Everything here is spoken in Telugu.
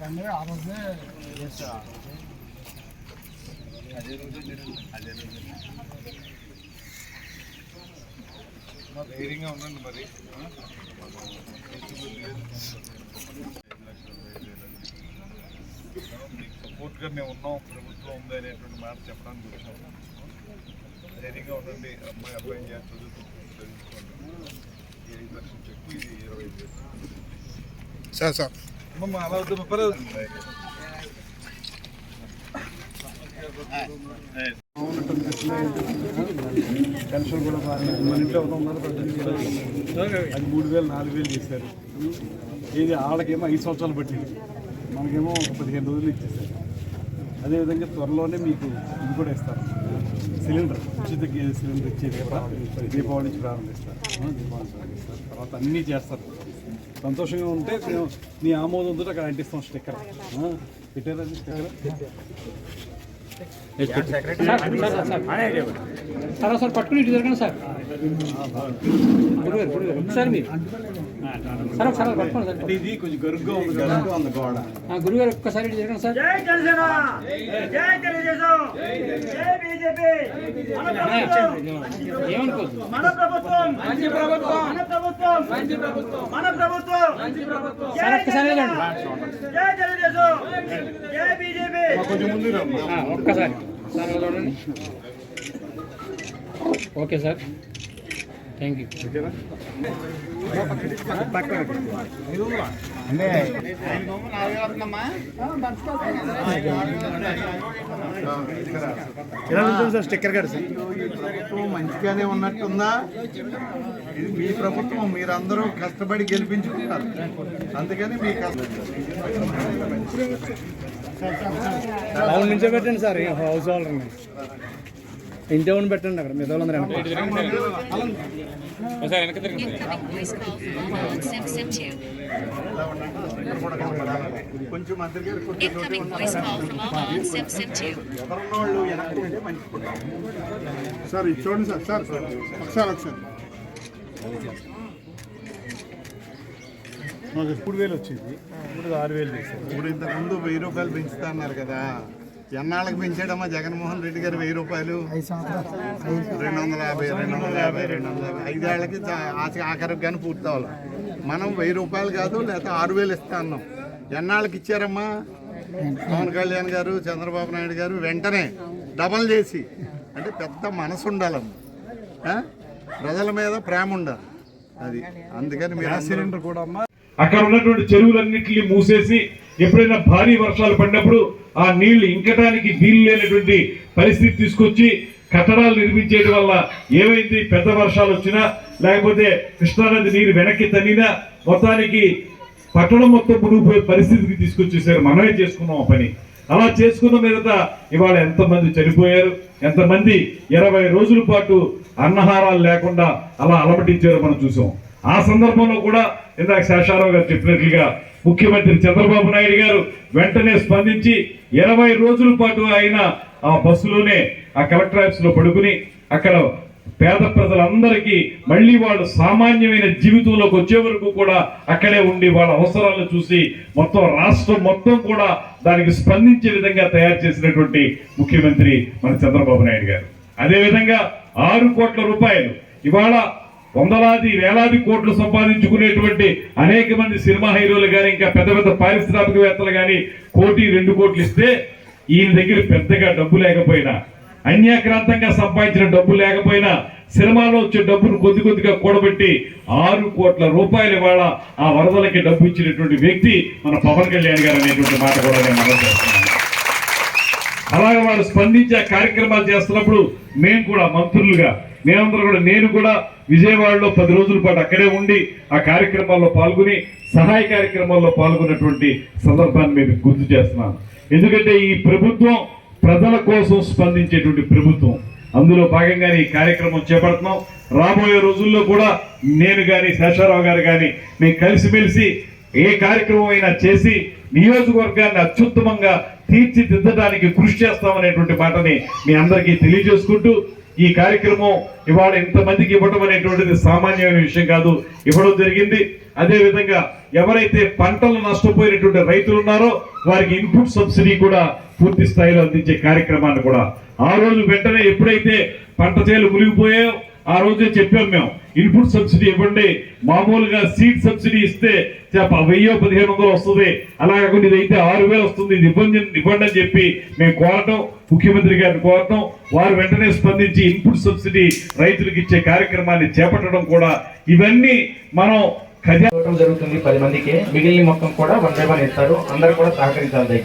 అంటే ఆ రోజే చేస్తారు అదే రోజు అదే రోజు ధైర్యంగా ఉండండి మరి మీకు సపోర్ట్గా మేము ఉన్నాం ప్రభుత్వం ఉంది అనేటువంటి మాట చెప్పడానికి వచ్చాము ధైర్యంగా ఉండండి అమ్మాయి అబ్బాయి చేసి సార్ సార్. అలా వద్దు పర్లేదు. పెన్షన్ కూడా మన ఇంట్లో ఒక వందల. అది మూడు వేలు నాలుగు వేలు చేశారు. ఇది వాళ్ళకేమో ఐదు సంవత్సరాలు పట్టింది. మనకేమో ఒక పదిహేను రోజులు ఇచ్చేసారు అదేవిధంగా త్వరలోనే మీకు ఇది కూడా ఇస్తారు. సిలిండర్. ఉచిత సిలిండర్ ఇచ్చేది కూడా దీపావళి నుంచి ప్రారంభిస్తారు. దీపావళి ప్రారంభిస్తారు. తర్వాత అన్నీ చేస్తారు. సంతోషంగా ఉంటే మేము నీ ఆమోదంతో అక్కడ అంటిస్తాం స్టిక్కర్. ఆ, పెట్టారా స్టిక్కర్? సార్ సార్ పట్టుకుని ఇటు జరగండి సార్. ఒకసారి మీరు. సార్ ఒకసారి అలా పట్టుకోండి సార్ అంటే ఇది కొంచెం గరుగ్గా ఉంది గరుగ్గా ఉంది గోడ ఆ, గురుగారు ఒక్కసారి ఇటు జరగండి సార్. జై జనసేన! జై తెలుగుదేశం! జై బీజేపీ! మన ప్రభుత్వం! ఏమనుకోవద్దు మన ప్రభుత్వం! మంచి ప్రభుత్వం మన ప్రభుత్వం! మంచి ప్రభుత్వం మన ప్రభుత్వం! మంచి ప్రభుత్వం సార్ ఒక్కసారి వెళ్ళండి. జై తెలుగుదేశం! జై బీజేపీ! ఆ, ఒక్కసారి. సార్ ఇలా చూడండి ఓకే సార్. థ్యాంక్ యూ ఎలా ఉంటుంది సార్ స్టిక్కర్ గారు సార్ ప్రభుత్వం మంచిగానే ఉన్నట్టుందా ఇది మీ ప్రభుత్వం మీరందరూ కష్టపడి గెలిపించుకున్నారు అందుకని మీ కష్టం పెట్టండి సార్ హౌస్ హోల్డర్ని ఇంటి ఓన్ పెట్టండి అక్కడ మీద వాళ్ళందరూ. కొంచెం గారు సార్ ఇది చూడండి సార్ సార్ ఒకసారి ఒకసారి. మూడు వేలు వచ్చింది. ఇప్పుడు ఆరు వేలు ఇప్పుడు ఇంతకుముందు వెయ్యి రూపాయలు పెంచుతా అన్నారు కదా. ఎన్నాళ్ళకి పెంచాడమ్మా జగన్మోహన్ రెడ్డి గారు వెయ్యి రూపాయలు? రెండు వందల యాభై రెండు వందల యాభై. రెండు వందల యాభై ఐదేళ్ళకి ఆఖరికి కానీ పూర్తి అవ్వాలి. మనం వెయ్యి రూపాయలు కాదు లేకపోతే ఆరు వేలు ఇస్తా అన్నాం. ఎన్నాళ్ళకి ఇచ్చారమ్మా? పవన్ కళ్యాణ్ గారు చంద్రబాబు నాయుడు గారు వెంటనే డబల్ చేసి. అంటే పెద్ద మనసు ఉండాలమ్మా. ఆ? ప్రజల మీద ప్రేమ ఉండాలి. అది. అందుకని మీరు సిలిండర్ కూడా అమ్మా. అక్కడ ఉన్నటువంటి చెరువులన్నింటినీ మూసేసి ఎప్పుడైనా భారీ వర్షాలు పడినప్పుడు ఆ నీళ్ళు ఇంకటానికి వీలు లేనటువంటి పరిస్థితి తీసుకొచ్చి కట్టడాలు నిర్మించేయడం వల్ల ఏమైంది? పెద్ద వర్షాలు వచ్చినా లేకపోతే కృష్ణానది నీరు వెనక్కి తన్నినా మొత్తానికి పట్టణం మొత్తం మునిగిపోయే పరిస్థితికి తీసుకొచ్చేసారు మనమే చేసుకున్నాం ఆ పని. అలా చేసుకున్న మీదట ఇవాళ ఎంతమంది చనిపోయారు? ఎంతమంది ఇరవై రోజుల పాటు అన్నహారాలు లేకుండా అలా అలమటించారో మనం చూసాం. ఆ సందర్భంలో కూడా ఇందాక శేషారావు గారు చెప్పినట్లుగా ముఖ్యమంత్రి చంద్రబాబు నాయుడు గారు వెంటనే స్పందించి ఇరవై రోజుల పాటు ఆయన ఆ బస్సులోనే ఆ కలెక్టర్ ఆఫీస్లో పడుకుని అక్కడ పేద ప్రజలందరికీ మళ్ళీ వాళ్ళు సామాన్యమైన జీవితంలోకి వచ్చే వరకు కూడా అక్కడే ఉండి వాళ్ళ అవసరాలను చూసి మొత్తం రాష్ట్రం మొత్తం కూడా దానికి స్పందించే విధంగా తయారు చేసినటువంటి ముఖ్యమంత్రి మన చంద్రబాబు నాయుడు గారు. అదేవిధంగా ఆరు కోట్ల రూపాయలు ఇవాళ వందలాది వేలాది కోట్లు సంపాదించుకునేటువంటి అనేక మంది సినిమా హీరోలు కానీ ఇంకా పెద్ద పెద్ద పారిశ్రామికవేత్తలు కానీ కోటి రెండు కోట్లు ఇస్తే ఈయన దగ్గర పెద్దగా డబ్బు లేకపోయినా అన్యాక్రాంతంగా సంపాదించిన డబ్బు లేకపోయినా సినిమాలో వచ్చే డబ్బును కొద్ది కొద్దిగా కూడబెట్టి ఆరు కోట్ల రూపాయలు ఇవాళ ఆ వరదలకి డబ్బు ఇచ్చినటువంటి వ్యక్తి మన పవన్ కళ్యాణ్ గారు అనేటువంటి మాట కూడా నేను మనం అలాగే వాళ్ళు స్పందించే కార్యక్రమాలు చేస్తున్నప్పుడు మేము కూడా మంత్రులుగా మేమందరూ కూడా నేను కూడా విజయవాడలో పది రోజుల పాటు అక్కడే ఉండి ఆ కార్యక్రమాల్లో పాల్గొని సహాయ కార్యక్రమాల్లో పాల్గొన్నటువంటి సందర్భాన్ని మీకు గుర్తు చేస్తున్నాను. ఎందుకంటే ఈ ప్రభుత్వం ప్రజల కోసం స్పందించేటువంటి ప్రభుత్వం. అందులో భాగంగానే ఈ కార్యక్రమం చేపడుతున్నాం. రాబోయే రోజుల్లో కూడా నేను కానీ శేషారావు గారు కానీ మేము కలిసిమెలిసి ఏ కార్యక్రమం అయినా చేసి నియోజకవర్గాన్ని అత్యుత్తమంగా తీర్చిదిద్దడానికి కృషి చేస్తామనేటువంటి మాటని మీ అందరికీ తెలియజేసుకుంటూ ఈ కార్యక్రమం ఇవాళ ఇంతమందికి ఇవ్వటం అనేటువంటిది సామాన్యమైన విషయం కాదు. ఇవ్వడం జరిగింది. అదేవిధంగా ఎవరైతే పంటలు నష్టపోయినటువంటి రైతులు ఉన్నారో వారికి ఇన్పుట్ సబ్సిడీ కూడా పూర్తి స్థాయిలో అందించే కార్యక్రమాన్ని కూడా ఆ రోజు వెంటనే ఎప్పుడైతే పంట చేలు మునిగిపోయాయో ఆ రోజే చెప్పాం మేము. ఇన్పుట్ సబ్సిడీ ఇవ్వండి. మామూలుగా సీడ్ సబ్సిడీ ఇస్తే చెప్ప వెయ్యో పదిహేను వందలు వస్తుంది. అలా కాకుండా ఇదైతే ఆరు వేలు వస్తుంది. ఇది ఇవ్వండి ఇవ్వండి అని చెప్పి మేము కోరటం ముఖ్యమంత్రి గారిని కోరటం వారు వెంటనే స్పందించి ఇన్పుట్ సబ్సిడీ రైతులకు ఇచ్చే కార్యక్రమాన్ని చేపట్టడం కూడా ఇవన్నీ మనం ఖజా జరుగుతుంది పది మందికి. మిగిలిన మొత్తం కూడా వన్ బై వన్ ఇస్తారు. అందరూ కూడా సహకరించాలి.